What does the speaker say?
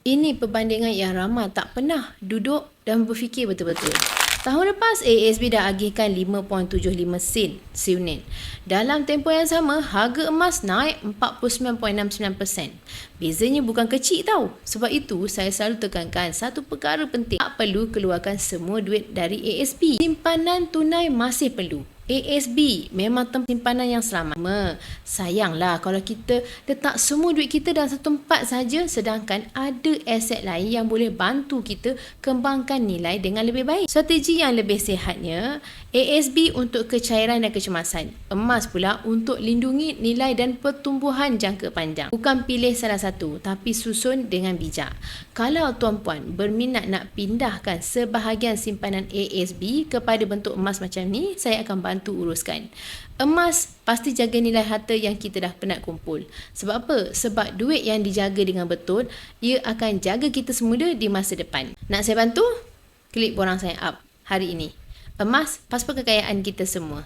Ini perbandingan yang ramai tak pernah duduk dan berfikir betul-betul. Tahun lepas, ASB dah agihkan 5.75 sen seunit. Dalam tempoh yang sama, harga emas naik 49.69%. Bezanya bukan kecil tau. Sebab itu, saya selalu tekankan satu perkara penting. Tak perlu keluarkan semua duit dari ASB. Simpanan tunai masih perlu. ASB memang tempat simpanan yang selamat. Me, sayanglah kalau kita letak semua duit kita dalam satu tempat saja sedangkan ada aset lain yang boleh bantu kita kembangkan nilai dengan lebih baik. Strategi yang lebih sihatnya, ASB untuk kecairan dan kecemasan. Emas pula untuk lindungi nilai dan pertumbuhan jangka panjang. Bukan pilih salah satu tapi susun dengan bijak. Kalau tuan-puan berminat nak pindahkan sebahagian simpanan ASB kepada bentuk emas macam ni, saya akan bantu bantu uruskan. Emas pasti jaga nilai harta yang kita dah penat kumpul. Sebab apa? Sebab duit yang dijaga dengan betul, ia akan jaga kita semuda di masa depan. Nak saya bantu? Klik borang sign up hari ini. Emas, pasport kekayaan kita semua.